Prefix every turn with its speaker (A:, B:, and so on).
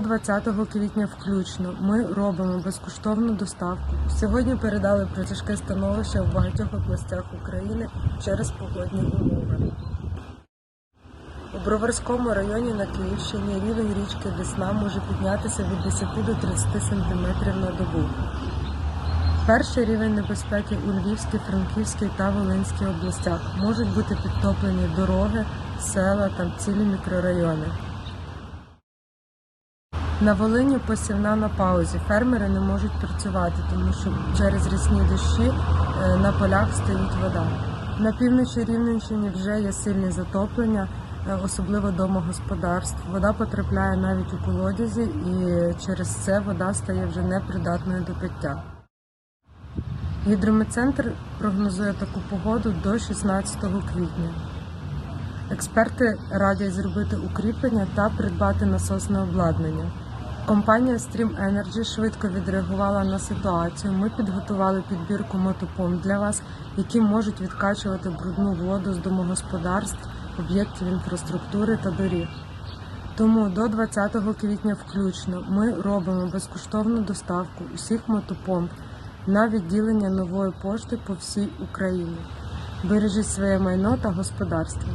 A: до 20 квітня включно ми робимо безкоштовну доставку. Сьогодні передали про тяжке становище в багатьох областях України через погодні умови. У Броварському районі на Київщині рівень річки Десна може піднятися від 10 до 30 см на добу. Перший рівень небезпеки у Львівській, Франківській та Волинській областях можуть бути підтоплені дороги, села та цілі мікрорайони. На Волині посівна на паузі. Фермери не можуть працювати, тому що через рясні дощі е, на полях стоїть вода. На півночі Рівненщині вже є сильні затоплення, е, особливо домогосподарств. Вода потрапляє навіть у колодязі, і через це вода стає вже непридатною до пиття. Гідрометцентр прогнозує таку погоду до 16 квітня. Експерти радять зробити укріплення та придбати насосне обладнання. Компанія Stream Energy швидко відреагувала на ситуацію. Ми підготували підбірку мотопомп для вас, які можуть відкачувати брудну воду з домогосподарств, об'єктів інфраструктури та доріг. Тому до 20 квітня включно ми робимо безкоштовну доставку усіх мотопомп на відділення нової пошти по всій Україні. Бережіть своє майно та господарство.